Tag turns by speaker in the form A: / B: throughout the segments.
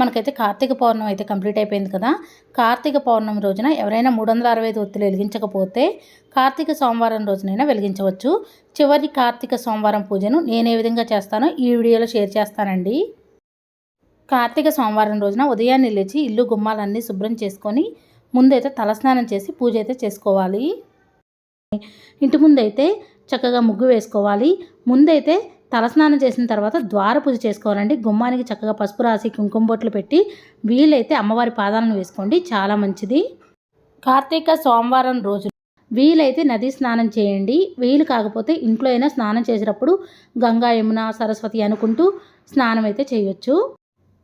A: మనకైతే కార్తీక పౌర్ణమి అయితే కంప్లీట్ అయిపోయింది కదా. కార్తీక పౌర్ణమి రోజున ఎవరైనా మూడు వందల అరవై ఐదు ఒత్తులు వెలిగించకపోతే కార్తీక సోమవారం రోజునైనా వెలిగించవచ్చు. చివరి కార్తీక సోమవారం పూజను నేను ఏ విధంగా చేస్తానో ఈ వీడియోలో షేర్ చేస్తానండి. కార్తీక సోమవారం రోజున ఉదయాన్నే లేచి ఇల్లు గుమ్మాలన్నీ శుభ్రం చేసుకొని ముందైతే తలస్నానం చేసి పూజ అయితే చేసుకోవాలి. ఇంటి ముందైతే చక్కగా ముగ్గు వేసుకోవాలి. ముందైతే తలస్నానం చేసిన తర్వాత ద్వార పూజ చేసుకోవాలండి. గుమ్మానికి చక్కగా పసుపు రాసి కుంకుమ బొట్లు పెట్టి వీలైతే అమ్మవారి పాదాలను వేసుకోండి. చాలా మంచిది. కార్తీక సోమవారం రోజు వీలైతే నది స్నానం చేయండి. వీలు కాకపోతే ఇంట్లో అయినా స్నానం చేసేటప్పుడు గంగా యమున సరస్వతి అనుకుంటూ స్నానం అయితే చేయొచ్చు.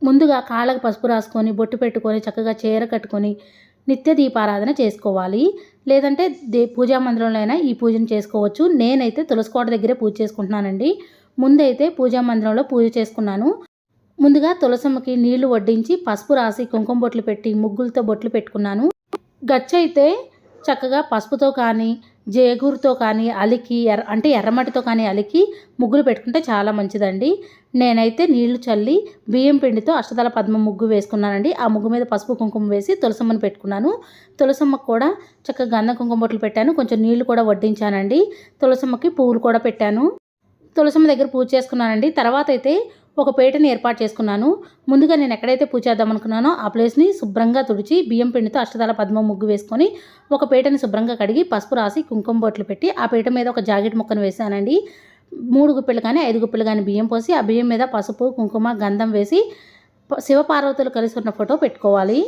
A: ముందుగా కాళ్ళకు పసుపు రాసుకొని బొట్టు పెట్టుకొని చక్కగా చీర కట్టుకొని నిత్య దీపారాధన చేసుకోవాలి. లేదంటే దే పూజా మందిరంలో అయినా ఈ పూజను చేసుకోవచ్చు. నేనైతే తులసికోట దగ్గరే పూజ చేసుకుంటున్నానండి. ముందైతే పూజా మందిరంలో పూజ చేసుకున్నాను. ముందుగా తులసమ్మకి నీళ్ళు వడ్డించి పసుపు రాసి కుంకుమ బొట్లు పెట్టి ముగ్గులతో బొట్లు పెట్టుకున్నాను. గచ్చ అయితే చక్కగా పసుపుతో కానీ జేగూరుతో కానీ అలికి ఎర్ర అంటే ఎర్రమట్టితో కానీ అలికి ముగ్గులు పెట్టుకుంటే చాలా మంచిదండి. నేనైతే నీళ్ళు చల్లి బియ్యం పిండితో అష్టదళ పద్మ ముగ్గు వేసుకున్నానండి. ఆ ముగ్గు మీద పసుపు కుంకుమ వేసి తులసమ్మని పెట్టుకున్నాను. తులసమ్మకు కూడా చక్కగా గంధ కుంకుమ బొట్లు పెట్టాను. కొంచెం నీళ్ళు కూడా వడ్డించానండి. తులసమ్మకి పువ్వులు కూడా పెట్టాను. తులసమ్మ దగ్గర పూజ చేసుకున్నానండి. తర్వాత అయితే ఒక పేటని ఏర్పాటు చేసుకున్నాను. ముందుగా నేను ఎక్కడైతే పూజ చేద్దాం అనుకున్నానో ఆ ప్లేస్ని శుభ్రంగా తుడిచి బియ్యం పిండితో అష్టదాల పద్మ ముగ్గు వేసుకొని ఒక పేటని శుభ్రంగా కడిగి పసుపు రాసి కుంకుమ బొట్లు పెట్టి ఆ పేట మీద ఒక జాకెట్ ముక్కను వేసానండి మూడు గుప్పెలు కానీ ఐదు గుప్పెలు కానీ బియ్యం పోసి ఆ బియ్యం మీద పసుపు కుంకుమ గంధం వేసి శివపార్వతులు కలిసి ఉన్న ఫోటో పెట్టుకోవాలి.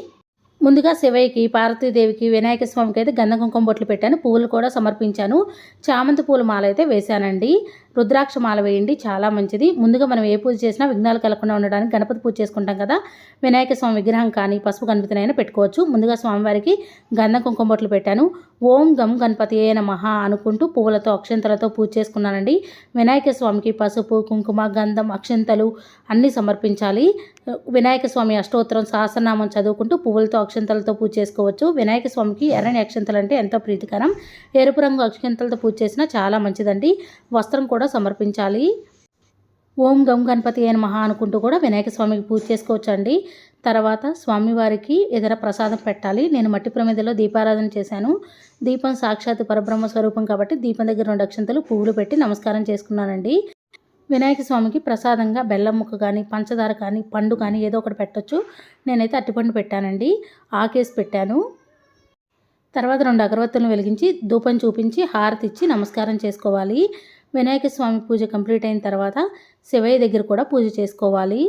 A: ముందుగా శివయ్యకి పార్వతీదేవికి వినాయక స్వామికి అయితే గంధ కుంకుమ బొట్లు పెట్టాను. పువ్వులు కూడా సమర్పించాను. చామంతి పూల మాల అయితే వేశానండి. రుద్రాక్ష మాల వేయండి చాలా మంచిది. ముందుగా మనం ఏ పూజ చేసినా విఘ్నాలు కలగకుండా ఉండడానికి గణపతి పూజ చేసుకుంటాం కదా. వినాయక స్వామి విగ్రహం కానీ పసుపు గణపతినైనా పెట్టుకోవచ్చు. ముందుగా స్వామివారికి గంధం కుంకుమ బొట్లు పెట్టాను. ఓం గం గణపతి ఏ నమః అనుకుంటూ పువ్వులతో అక్షంతలతో పూజ చేసుకున్నానండి. వినాయక స్వామికి పసుపు కుంకుమ గంధం అక్షంతలు అన్నీ సమర్పించాలి. వినాయక స్వామి అష్టోత్తరం సహస్రనామం చదువుకుంటూ పువ్వులతో అక్షంతలతో పూజ చేసుకోవచ్చు. వినాయక స్వామికి ఎర్రని అక్షంతలు అంటే ఎంతో ప్రీతికరం. ఎరుపు రంగు అక్షంతలతో పూజ చేసినా చాలా మంచిదండి. వస్త్రం కూడా సమర్పించాలి. ఓం గం గణపతి అయిన మహా అనుకుంటూ కూడా వినాయక స్వామికి పూజ చేసుకోవచ్చు అండి తర్వాత స్వామివారికి ఏదైనా ప్రసాదం పెట్టాలి. నేను మట్టి ప్రమిదలో దీపారాధన చేశాను. దీపం సాక్షాత్ పరబ్రహ్మ స్వరూపం కాబట్టి దీపం దగ్గర రెండు అక్షంతలు పువ్వులు పెట్టి నమస్కారం చేసుకున్నానండి. వినాయక స్వామికి ప్రసాదంగా బెల్లం ముక్క కానీ పంచదార కానీ పండు కానీ ఏదో ఒకటి పెట్టొచ్చు. నేనైతే అట్టిపండు పెట్టానండి. ఆకేసి పెట్టాను. తర్వాత రెండు అగరవత్తులను వెలిగించి ధూపం చూపించి హారతి ఇచ్చి నమస్కారం చేసుకోవాలి. వినాయక స్వామి పూజ కంప్లీట్ అయిన తర్వాత శివయ్య దగ్గర కూడా పూజ చేసుకోవాలి.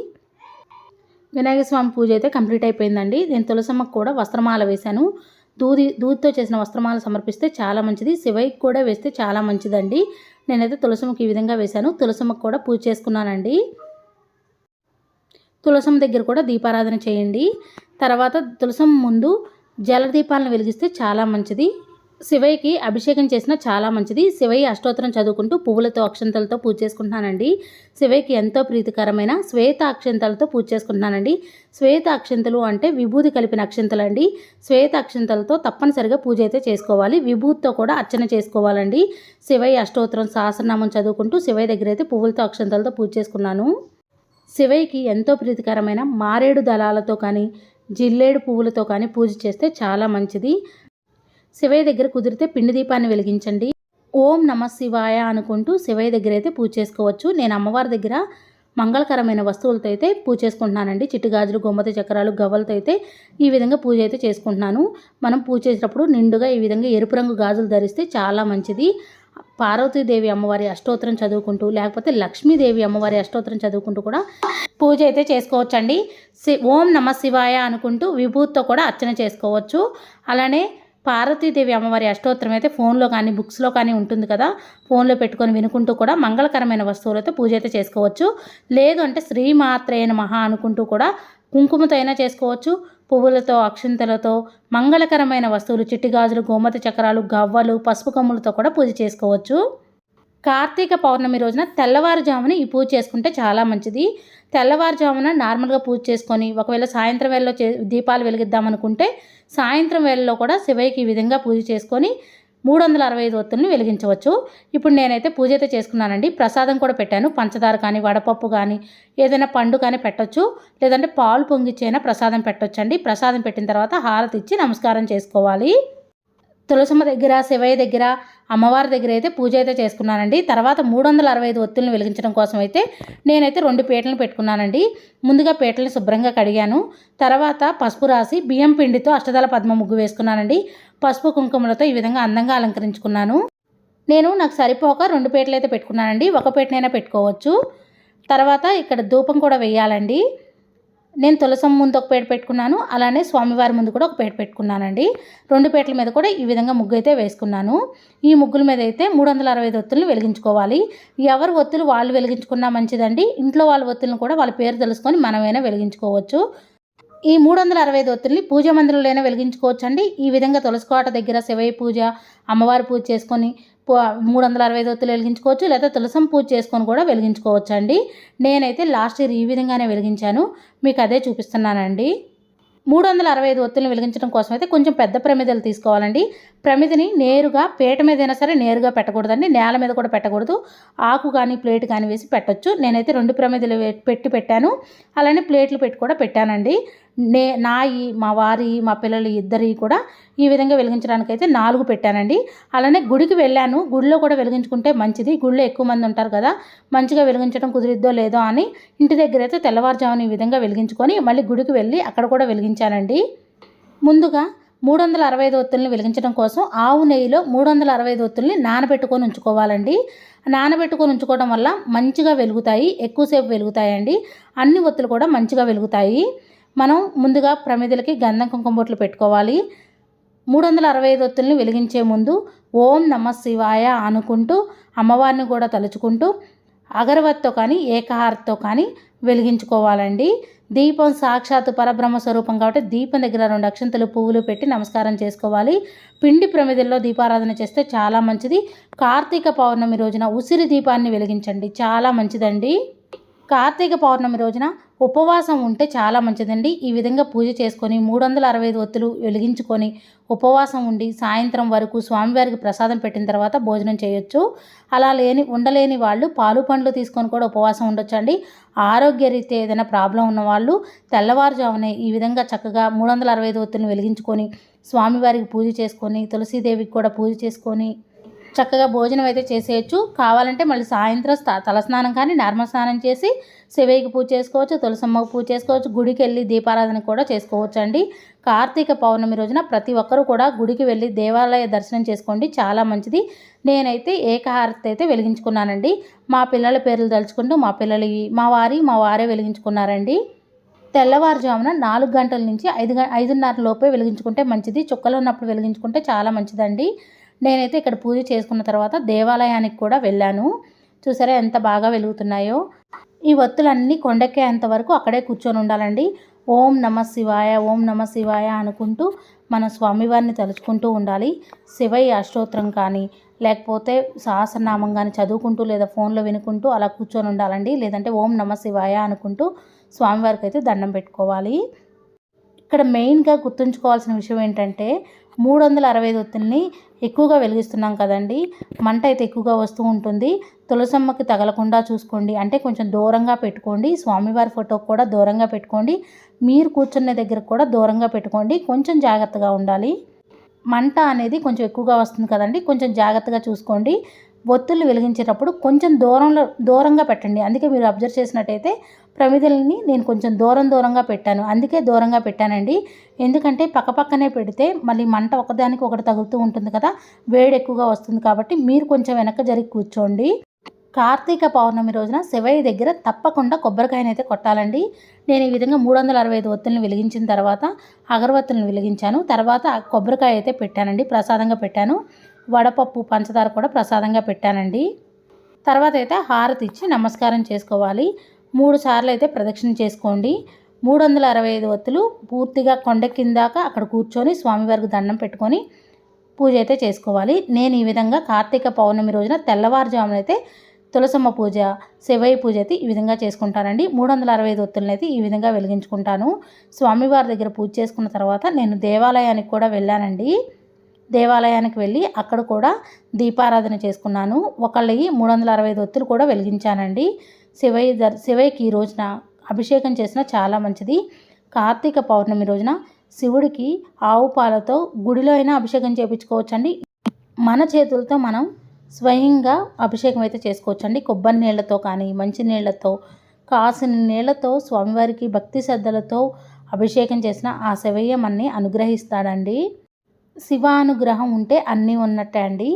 A: వినాయక స్వామి పూజ అయితే కంప్లీట్ అయిపోయిందండి. నేను తులసమ్మకు కూడా వస్త్రమాల వేశాను. దూది దూదితో చేసిన వస్త్రమాల సమర్పిస్తే చాలా మంచిది. శివయ్యకి కూడా వేస్తే చాలా మంచిదండి. నేనైతే తులసమ్మకి ఈ విధంగా వేశాను. తులసమ్మకు కూడా పూజ చేసుకున్నానండి. తులసమ్మ దగ్గర కూడా దీపారాధన చేయండి. తర్వాత తులసమ్మ ముందు జలదీపాలను వెలిగిస్తే చాలా మంచిది. శివయ్యకి అభిషేకం చేసిన చాలా మంచిది. శివయ్య అష్టోత్తరం చదువుకుంటూ పువ్వులతో అక్షంతలతో పూజ చేసుకుంటున్నానండి. శివయ్యకి ఎంతో ప్రీతికరమైన శ్వేత అక్షంతలతో పూజ చేసుకుంటున్నానండి. శ్వేత అక్షంతలు అంటే విభూతి కలిపిన అక్షంతలు అండి శ్వేత అక్షంతలతో తప్పనిసరిగా పూజ అయితే చేసుకోవాలి. విభూతితో కూడా అర్చన చేసుకోవాలండి. శివయ్య అష్టోత్తరం సహస్రనామం చదువుకుంటూ శివయ్య దగ్గర అయితే పువ్వులతో అక్షంతలతో పూజ చేసుకున్నాను. శివయ్యకి ఎంతో ప్రీతికరమైన మారేడు దళాలతో కానీ జిల్లేడు పువ్వులతో కానీ పూజ చేస్తే చాలా మంచిది. శివయ్య దగ్గర కుదిరితే పిండి దీపాన్ని వెలిగించండి. ఓం నమ శివాయ అనుకుంటూ శివయ్య దగ్గర అయితే పూజ చేసుకోవచ్చు. నేను అమ్మవారి దగ్గర మంగళకరమైన వస్తువులతో అయితే పూజ చేసుకుంటున్నానండి. చిట్టు గాజులు చక్రాలు గవ్వలతో అయితే ఈ విధంగా పూజ అయితే చేసుకుంటున్నాను. మనం పూజ చేసేటప్పుడు నిండుగా ఈ విధంగా ఎరుపు రంగు గాజులు ధరిస్తే చాలా మంచిది. పార్వతీదేవి అమ్మవారి అష్టోత్తరం చదువుకుంటూ లేకపోతే లక్ష్మీదేవి అమ్మవారి అష్టోత్తరం చదువుకుంటూ కూడా పూజ అయితే చేసుకోవచ్చండి. సి ఓం నమ శివాయ అనుకుంటూ విభూతితో కూడా అర్చన చేసుకోవచ్చు. అలానే పార్వతీదేవి అమ్మవారి అష్టోత్తరం అయితే ఫోన్లో కానీ బుక్స్లో కానీ ఉంటుంది కదా. ఫోన్లో పెట్టుకొని వినుకుంటూ కూడా మంగళకరమైన వస్తువులతో పూజ అయితే చేసుకోవచ్చు. లేదు అంటే శ్రీమాత్రేన మహా అనుకుంటూ కూడా కుంకుమతో అయినా చేసుకోవచ్చు. పువ్వులతో అక్షంతలతో మంగళకరమైన వస్తువులు చిట్టి గాజులు గోమతి చక్రాలు గవ్వలు పసుపు కమ్ములతో కూడా పూజ చేసుకోవచ్చు. కార్తీక పౌర్ణమి రోజున తెల్లవారుజామున ఈ పూజ చేసుకుంటే చాలా మంచిది. తెల్లవారుజామున నార్మల్గా పూజ చేసుకొని ఒకవేళ సాయంత్రం వేళలో చే దీపాలు వెలిగిద్దామనుకుంటే సాయంత్రం వేళలో కూడా శివయ్యకి ఈ విధంగా పూజ చేసుకొని మూడు వందల అరవై ఐదు ఒత్తుల్ని వెలిగించవచ్చు. ఇప్పుడు నేనైతే పూజ అయితే చేసుకున్నానండి. ప్రసాదం కూడా పెట్టాను. పంచదార కానీ వడపప్పు కానీ ఏదైనా పండు కానీ పెట్టొచ్చు. లేదంటే పాలు పొంగిచ్చైనా ప్రసాదం పెట్టొచ్చండి. ప్రసాదం పెట్టిన తర్వాత హారతి ఇచ్చి నమస్కారం చేసుకోవాలి. తులసమ్మ దగ్గర శివయ్య దగ్గర అమ్మవారి దగ్గర అయితే పూజ అయితే చేసుకున్నానండి. తర్వాత మూడు వందల అరవై ఐదు ఒత్తులను వెలిగించడం కోసం అయితే నేనైతే రెండు పీటలను పెట్టుకున్నానండి. ముందుగా పీటలను శుభ్రంగా కడిగాను. తర్వాత పసుపు రాసి బియ్యం పిండితో అష్టదళ పద్మ ముగ్గు వేసుకున్నానండి. పసుపు కుంకుమలతో ఈ విధంగా అందంగా అలంకరించుకున్నాను. నేను నాకు సరిపోక రెండు పీటలు అయితే పెట్టుకున్నానండి. ఒక పీటనైనా పెట్టుకోవచ్చు. తర్వాత ఇక్కడ ధూపం కూడా వేయాలండి. నేను తులసం ముందు ఒక పేట పెట్టుకున్నాను అలానే స్వామివారి ముందు కూడా ఒక పేట పెట్టుకున్నానండి. రెండు పేటల మీద కూడా ఈ విధంగా ముగ్గు అయితే వేసుకున్నాను. ఈ ముగ్గుల మీద అయితే మూడు వందల అరవై ఐదు ఒత్తులను వెలిగించుకోవాలి. ఎవరు ఒత్తులు వాళ్ళు వెలిగించుకున్నా మంచిదండి. ఇంట్లో వాళ్ళ ఒత్తులను కూడా వాళ్ళ పేరు తెలుసుకొని మనమైనా వెలిగించుకోవచ్చు. ఈ మూడు వందల అరవై ఐదు ఒత్తుల్ని పూజ మందిరంలోనే వెలిగించుకోవచ్చు అండి ఈ విధంగా తులసికోట దగ్గర శివయ్య పూజ అమ్మవారి పూజ చేసుకొని మూడు వందల అరవై ఐదు ఒత్తులు వెలిగించుకోవచ్చు లేదా తులసం పూజ చేసుకొని కూడా వెలిగించుకోవచ్చు అండి నేనైతే లాస్ట్ ఇయర్ ఈ విధంగానే వెలిగించాను. మీకు అదే చూపిస్తున్నానండి. మూడు వందల అరవై ఐదు ఒత్తులను వెలిగించడం కోసం అయితే కొంచెం పెద్ద ప్రమిదలు తీసుకోవాలండి. ప్రమిదని నేరుగా పీట మీద అయినా సరే నేరుగా పెట్టకూడదండి. నేల మీద కూడా పెట్టకూడదు. ఆకు కానీ ప్లేట్ కానీ వేసి పెట్టొచ్చు. నేనైతే రెండు ప్రమిదలు పెట్టి పెట్టాను. అలానే ప్లేట్లు పెట్టి కూడా పెట్టానండి. నే నాయి మా వారి మా పిల్లలు ఇద్దరి కూడా ఈ విధంగా వెలిగించడానికి అయితే నాలుగు పెట్టానండి. అలానే గుడికి వెళ్ళాను. గుడిలో కూడా వెలిగించుకుంటే మంచిది. గుడిలో ఎక్కువ మంది ఉంటారు కదా మంచిగా వెలిగించడం కుదిరిద్దో లేదో అని ఇంటి దగ్గర అయితే తెల్లవారుజామున ఈ విధంగా వెలిగించుకొని మళ్ళీ గుడికి వెళ్ళి అక్కడ కూడా వెలిగించానండి. ముందుగా మూడు వందల అరవై ఐదు ఒత్తుల్ని వెలిగించడం కోసం ఆవు నెయ్యిలో మూడు వందల అరవై ఐదు ఒత్తుల్ని నానబెట్టుకొని ఉంచుకోవాలండి. నానబెట్టుకొని ఉంచుకోవడం వల్ల మంచిగా వెలుగుతాయి ఎక్కువసేపు వెలుగుతాయండి. అన్ని ఒత్తులు కూడా మంచిగా వెలుగుతాయి. మనం ముందుగా ప్రమిదలకి గంధం కుంకుమ బొట్లు పెట్టుకోవాలి. మూడు వందల అరవై ఐదు ఒత్తుల్ని వెలిగించే ముందు ఓం నమ శివాయ అనుకుంటూ అమ్మవారిని కూడా తలుచుకుంటూ అగరవత్తో కానీ ఏకహారతో కానీ వెలిగించుకోవాలండి. దీపం సాక్షాత్ పరబ్రహ్మ స్వరూపం కాబట్టి దీపం దగ్గర రెండు అక్షంతలు పువ్వులు పెట్టి నమస్కారం చేసుకోవాలి. పిండి ప్రమిదల్లో దీపారాధన చేస్తే చాలా మంచిది. కార్తీక పౌర్ణమి రోజున ఉసిరి దీపాన్ని వెలిగించండి. చాలా మంచిదండి. కార్తీక పౌర్ణమి రోజున ఉపవాసం ఉంటే చాలా మంచిదండి. ఈ విధంగా పూజ చేసుకొని మూడు వందల అరవై ఐదు ఒత్తులు వెలిగించుకొని ఉపవాసం ఉండి సాయంత్రం వరకు స్వామివారికి ప్రసాదం పెట్టిన తర్వాత భోజనం చేయొచ్చు. అలా లేని ఉండలేని వాళ్ళు పాలు పండ్లు తీసుకొని కూడా ఉపవాసం ఉండొచ్చండి. ఆరోగ్యరీత్యా ఏదైనా ప్రాబ్లం ఉన్నవాళ్ళు తెల్లవారుజామునే ఈ విధంగా చక్కగా మూడు వందల అరవై ఐదు ఒత్తులను వెలిగించుకొని స్వామివారికి పూజ చేసుకొని తులసీదేవికి కూడా పూజ చేసుకొని చక్కగా భోజనం అయితే చేసేయచ్చు. కావాలంటే మళ్ళీ సాయంత్రం తలస్నానం కానీ నార్మల్ స్నానం చేసి శివయ్యకి పూజ చేసుకోవచ్చు తులసమ్మకు పూజ చేసుకోవచ్చు గుడికి వెళ్ళి దీపారాధన కూడా చేసుకోవచ్చు అండి కార్తీక పౌర్ణమి రోజున ప్రతి ఒక్కరూ కూడా గుడికి వెళ్ళి దేవాలయ దర్శనం చేసుకోండి. చాలా మంచిది. నేనైతే ఏకహారతి అయితే వెలిగించుకున్నానండి. మా పిల్లల పేర్లు తలుచుకుంటూ మా పిల్లలు మా వారి మా వారే వెలిగించుకున్నారండి. తెల్లవారుజామున నాలుగు గంటల నుంచి ఐదు ఐదున్నర లోపే వెలిగించుకుంటే మంచిది. చుక్కలు ఉన్నప్పుడు వెలిగించుకుంటే చాలా మంచిదండి. నేనైతే ఇక్కడ పూజ చేసుకున్న తర్వాత దేవాలయానికి కూడా వెళ్ళాను. చూసారా ఎంత బాగా వెలుగుతున్నాయో. ఈ ఒత్తులన్నీ కొండెక్కేంత వరకు అక్కడే కూర్చొని ఉండాలండి. ఓం నమ శివాయ ఓం నమ శివాయ అనుకుంటూ మన స్వామివారిని తలుచుకుంటూ ఉండాలి. శివయ్య అష్టోత్తరం కానీ లేకపోతే సహస్రనామం కానీ చదువుకుంటూ లేదా ఫోన్లో వినుకుంటూ అలా కూర్చొని ఉండాలండి. లేదంటే ఓం నమ శివాయ అనుకుంటూ స్వామివారికి అయితే దండం పెట్టుకోవాలి. ఇక్కడ మెయిన్గా గుర్తుంచుకోవాల్సిన విషయం ఏంటంటే మూడు వందల అరవై ఐదు ఒత్తుల్ని ఎక్కువగా వెలిగిస్తున్నాం కదండి. మంట అయితే ఎక్కువగా వస్తూ ఉంటుంది. తులసమ్మకి తగలకుండా చూసుకోండి. అంటే కొంచెం దూరంగా పెట్టుకోండి. స్వామివారి ఫోటోకి కూడా దూరంగా పెట్టుకోండి. మీరు కూర్చున్న దగ్గర కూడా దూరంగా పెట్టుకోండి. కొంచెం జాగ్రత్తగా ఉండాలి. మంట అనేది కొంచెం ఎక్కువగా వస్తుంది కదండి. కొంచెం జాగ్రత్తగా చూసుకోండి. ఒత్తులు వెలిగించేటప్పుడు కొంచెం దూరంలో దూరంగా పెట్టండి. అందుకే మీరు అబ్జర్వ్ చేసినట్టయితే ప్రమిదల్ని నేను కొంచెం దూరం దూరంగా పెట్టాను. అందుకే దూరంగా పెట్టానండి. ఎందుకంటే పక్కపక్కనే పెడితే మళ్ళీ మంట ఒకదానికి ఒకటి తగులుతూ ఉంటుంది కదా వేడి ఎక్కువగా వస్తుంది కాబట్టి మీరు కొంచెం వెనక జరిగి కూర్చోండి. కార్తీక పౌర్ణమి రోజున శివయ్య దగ్గర తప్పకుండా కొబ్బరికాయనైతే కొట్టాలండి. నేను ఈ విధంగా మూడు వందల అరవై ఐదు ఒత్తులను వెలిగించిన తర్వాత అగరవత్తులను వెలిగించాను. తర్వాత కొబ్బరికాయ అయితే పెట్టానండి ప్రసాదంగా పెట్టాను. వడపప్పు పంచదార కూడా ప్రసాదంగా పెట్టానండి. తర్వాత అయితే హారతి ఇచ్చి నమస్కారం చేసుకోవాలి. మూడు సార్లు అయితే ప్రదక్షిణ చేసుకోండి. మూడు వందల అరవై ఐదు ఒత్తులు పూర్తిగా కొండ కిందాక అక్కడ కూర్చొని స్వామివారికి దండం పెట్టుకొని పూజ అయితే చేసుకోవాలి. నేను ఈ విధంగా కార్తీక పౌర్ణమి రోజున తెల్లవారుజామున అయితే తులసమ్మ పూజ శివయ్య పూజ అయితే ఈ విధంగా చేసుకుంటానండి. మూడు వందల అరవై ఐదు ఒత్తులను అయితే ఈ విధంగా వెలిగించుకుంటాను. స్వామివారి దగ్గర పూజ చేసుకున్న తర్వాత నేను దేవాలయానికి కూడా వెళ్ళానండి. దేవాలయానికి వెళ్ళి అక్కడ కూడా దీపారాధన చేసుకున్నాను. ఒకళ్ళకి మూడు వందల అరవై ఐదు ఒత్తులు కూడా వెలిగించానండి. శివయ్య దర్ శివయ్యకి ఈ రోజున అభిషేకం చేసిన చాలా మంచిది. కార్తీక పౌర్ణమి రోజున శివుడికి ఆవు పాలతో గుడిలో అయినా అభిషేకం చేయించుకోవచ్చండి మన చేతులతో మనం స్వయంగా అభిషేకం అయితే చేసుకోవచ్చండి. కొబ్బరి నీళ్ళతో కానీ మంచి నీళ్ళతో కాసిన నీళ్ళతో స్వామివారికి భక్తి శ్రద్ధలతో అభిషేకం చేసిన ఆ శివయ్య మనని అనుగ్రహిస్తాడండి. శివానుగ్రహం ఉంటే అన్నీ ఉన్నట్టే అండి.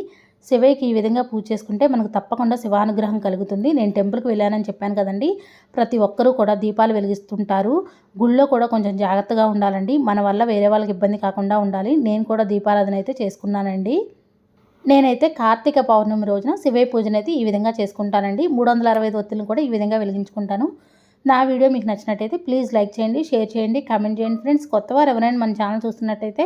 A: శివయ్యకి ఈ విధంగా పూజ చేసుకుంటే మనకు తప్పకుండా శివానుగ్రహం కలుగుతుంది. నేను టెంపుల్కి వెళ్ళానని చెప్పాను కదండి. ప్రతి ఒక్కరూ కూడా దీపాలు వెలిగిస్తుంటారు. గుళ్ళో కూడా కొంచెం జాగ్రత్తగా ఉండాలండి. మన వల్ల వేరే వాళ్ళకి ఇబ్బంది కాకుండా ఉండాలి. నేను కూడా దీపారాధన అయితే చేసుకున్నానండి. నేనైతే కార్తీక పౌర్ణమి రోజున శివయ్య పూజను అయితే ఈ విధంగా చేసుకుంటానండి. మూడు వందల అరవై ఐదు ఒత్తులను కూడా ఈ విధంగా వెలిగించుకుంటాను. నా వీడియో మీకు నచ్చినట్టయితే ప్లీజ్ లైక్ చేయండి షేర్ చేయండి కామెంట్ చేయండి. ఫ్రెండ్స్ కొత్తవారు ఎవరైనా మన ఛానల్ చూస్తున్నట్టయితే